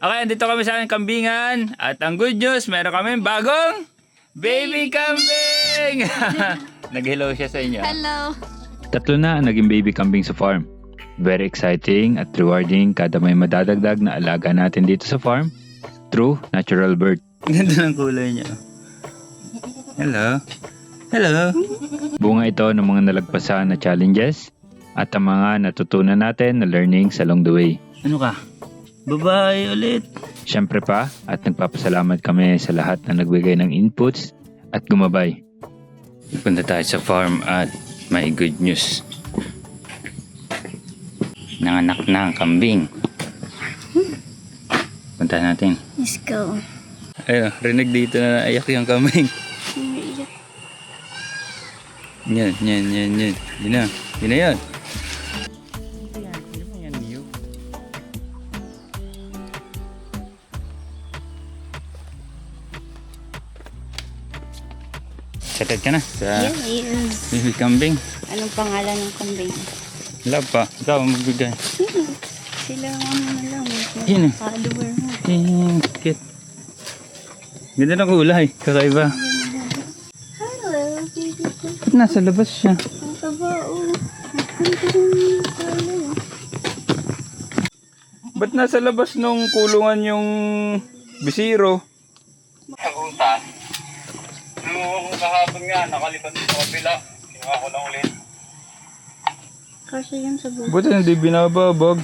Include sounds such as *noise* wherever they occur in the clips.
Okay, andito kami sa aming kambingan. At ang good news, meron kami bagong baby kambing! *laughs* Nag-hello siya sa inyo. Hello. Tatlo na ang naging baby kambing sa farm. Very exciting at rewarding kada may madadagdag na alaga natin dito sa farm. True natural birth. Ganda ng kulay niya. Hello. Hello. Bunga ito ng mga nalagpasan na challenges at ang mga natutunan natin na learnings along the way. Ano ka? Babae ulit. Siyempre pa at nagpapasalamat kami sa lahat na nagbigay ng inputs at gumabay. Punta tayo sa farm at may good news. Nanganak na ang kambing. Punta natin. Let's go. Ayun, rinig dito na naiyak yung kambing. Yan, yan, yan, yan. Yun na. Yun na yan. Excited ka na sa Yes. baby kambing? Anong pangalan ng kambing? Wala pa. Ikaw ang magbigay. Sila ang ano na lang. Yun eh. Follower mo. Eh, cute. Ganda ng kulay. Kakaiba. Hello, baby ko. Ba't nasa labas siya? Ang taba, oh. Ba't nasa labas nung kulungan yung bisiro? Nagutan. Nung kahapon nga, nakalipat sa kabila. Kinuha ko lang ulit. Kasi yan sa buhay. Buti hindi binababag.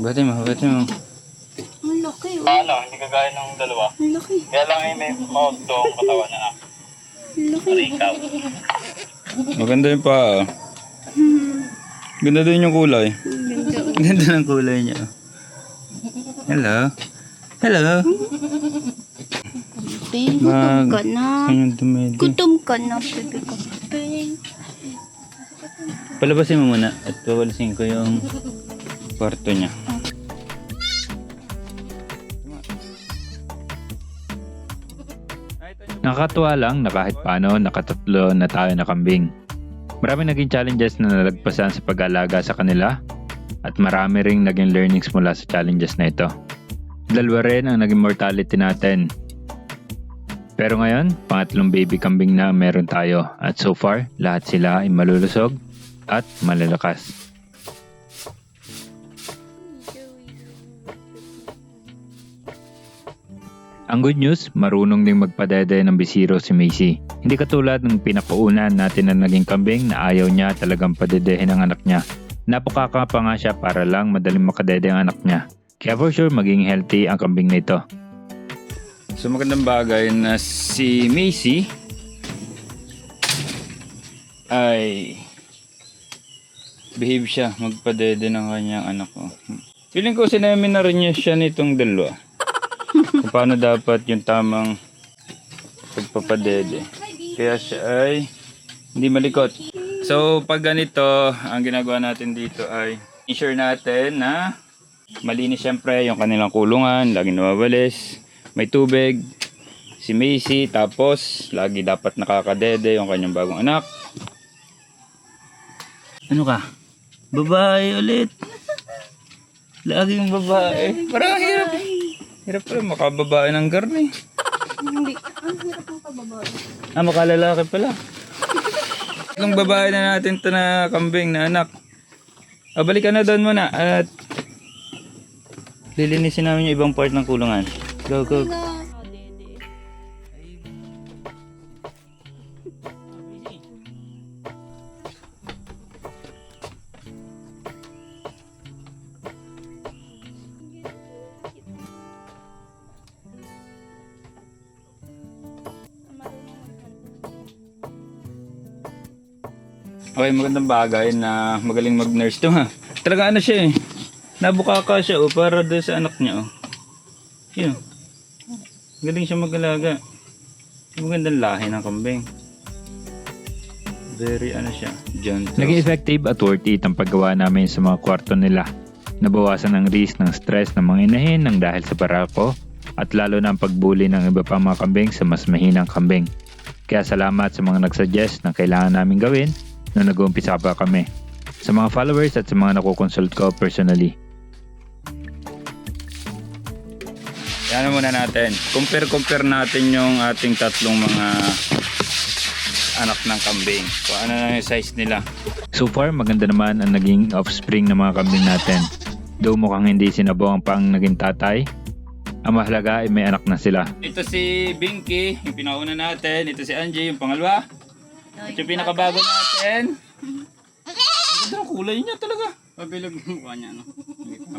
Bati mo, bati mo. Ang laki, oh. Ano, hindi kagaya ng dalawa. Ang laki. Kaya lang ay may mouth doong katawan na na. Ang laki. Ikaw. Maganda yung paa. Ganda din yung kulay. Ganda. Ganda ng kulay niya. Hello? Hello? Mag- gutom ka na. Kanyang dumedi. Gutom ka na, baby ko. Baby. Palabasin mo muna at pawalisin ko yung kwarto niya. Nakakatuwa lang na kahit paano nakatatlo na tayo na kambing. Marami naging challenges na nalagpasan sa pag-alaga sa kanila at marami ring naging learnings mula sa challenges na ito. Dalawa rin ang naging mortality natin. Pero ngayon, pangatlong baby kambing na meron tayo at so far, lahat sila ay malulusog at malalakas. Ang good news, marunong ding magpadede ng bisiro si Macy. Hindi katulad ng pinakaunan natin na naging kambing na ayaw niya talagang padedehin ang anak niya. Napakaka pa nga siya para lang madaling makadede ang anak niya. Kaya for sure maging healthy ang kambing na ito. So magandang bagay na si Macy ay behave siya, magpadede ng kanyang anak ko. Feeling ko sinamin na rin niya siya nitong dalawa. Kung paano dapat yung tamang pagpapadede. Kaya siya ay hindi malikot. So pag ganito, ang ginagawa natin dito ay ensure natin na malinis syempre yung kanilang kulungan, laging nawawalis, may tubig, si Macy, tapos lagi dapat nakakadede yung kanyang bagong anak. Ano ka? Babae ulit. Laging babae. Parang hirap. Hirap pala makababae ng garni. Hindi. Ang hirap ng pababae. Ah, makalalaki pala. Tatlong babae na natin to na kambing na anak. Ah, balikan na doon muna at lilinisin namin yung ibang part ng kulungan. Go, go. Okay, magandang bagay na magaling mag-nurse to ha. Talaga ano siya eh. Nabukaka siya oh, para doon sa anak niya oh. Yun. Galing siya mag-alaga. Magandang lahi ng kambing. Very ano siya, gentle. Naging effective at worth it ang paggawa namin sa mga kwarto nila. Nabawasan ang risk ng stress ng mga inahin ng dahil sa barako at lalo na ang pagbuli ng iba pang mga kambing sa mas mahinang kambing. Kaya salamat sa mga nagsuggest na kailangan namin gawin nung nag-uumpisa pa kami. Sa mga followers at sa mga nakukonsult ko personally. Yan muna natin. Compare-compare natin yung ating tatlong mga anak ng kambing. Kung ano na yung size nila. So far, maganda naman ang naging offspring ng mga kambing natin. Though mukhang hindi sinabong pa ang naging tatay, ang mahalaga ay may anak na sila. Ito si Binky, yung pinauna natin. Ito si Angie, yung pangalawa. Ito yung pinakabago natin. Ang *laughs* ganda ng kulay niya talaga. Pabilog yung mukha niya, no?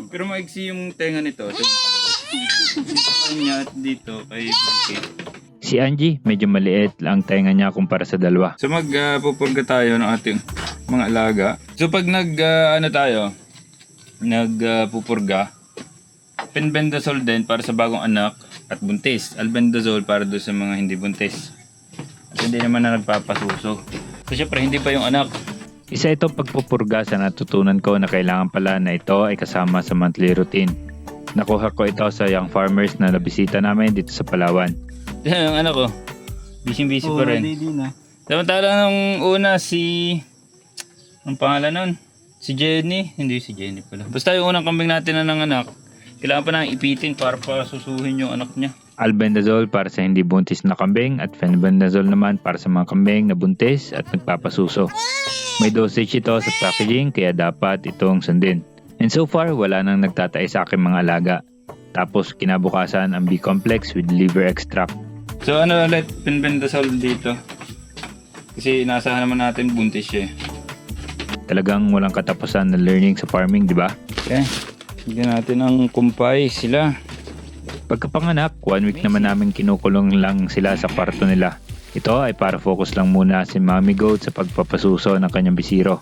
Pero maigsi yung tenga nito. Ito yung nakalabas. Kanya at dito kay Binky. Si Angie, medyo maliit lang tenga niya kumpara sa dalawa. So magpupurga tayo ng ating mga alaga. So pag nag ah, ano tayo, nagpupurga, penbendazole din para sa bagong anak at buntis. Albendazole para doon sa mga hindi buntis. At hindi naman na nagpapasuso. So syempre hindi pa yung anak. Isa itong pagpupurga sa natutunan ko na kailangan pala na ito ay kasama sa monthly routine. Nakuha ko ito sa young farmers na nabisita namin dito sa Palawan. Yan ang anak ko. Busy-busy pa rin. na. Samantala nung una si... Ang pangalan nun? Si Jenny. Hindi si Jenny pala. Basta yung unang kambing natin na nanganak, kailangan pa nang ipitin para pa susuhin yung anak niya. Albendazole para sa hindi buntis na kambing at fenbendazole naman para sa mga kambing na buntis at nagpapasuso. May dosage ito sa packaging kaya dapat itong sundin. And so far, wala nang nagtatay sa aking mga alaga. Tapos kinabukasan ang B-complex with liver extract. So ano ulit, pinbendazole dito. Kasi inasahan naman natin buntis siya. eh. Talagang walang katapusan na learning sa farming, di ba? Okay. Bigyan natin ng kumpay sila. Pagkapanganak, one week naman namin kinukulong lang sila sa kwarto nila. Ito ay para focus lang muna si Mommy Goat sa pagpapasuso ng kanyang bisiro.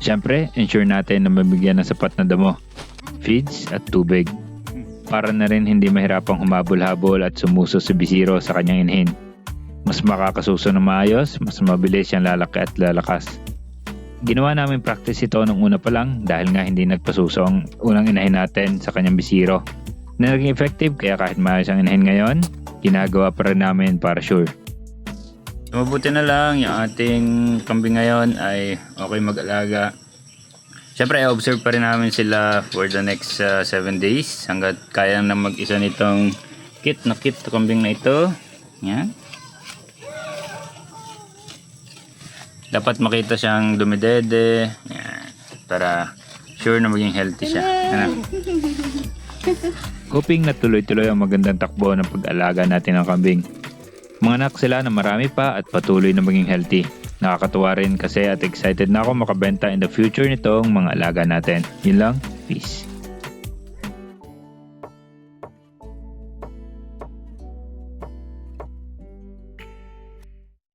Siyempre, ensure natin na mabigyan ng sapat na damo, feeds at tubig. Para na rin hindi mahirapang humabol-habol at sumuso sa bisiro sa kanyang inhin. Mas makakasuso ng maayos, mas mabilis siyang lalaki at lalakas. Ginawa namin practice ito nung una pa lang dahil nga hindi nagpasuso ang unang inahin natin sa kanyang bisiro. Na naging effective kaya kahit maayos ang inahin ngayon, ginagawa pa rin namin para sure. Mabuti na lang yung ating kambing ngayon ay okay mag-alaga. Siyempre, observe pa rin namin sila for the next 7 days hanggat kaya na mag-isa nitong kit na kit kambing na ito. Yan. Dapat makita siyang dumidede. Yan. Para sure na maging healthy siya. Ano? Hoping na tuloy-tuloy ang magandang takbo ng pag-alaga natin ng kambing. Mga anak sila na marami pa at patuloy na maging healthy. Nakakatuwa rin kasi at excited na ako makabenta in the future nitong mga alaga natin. Yun lang, peace.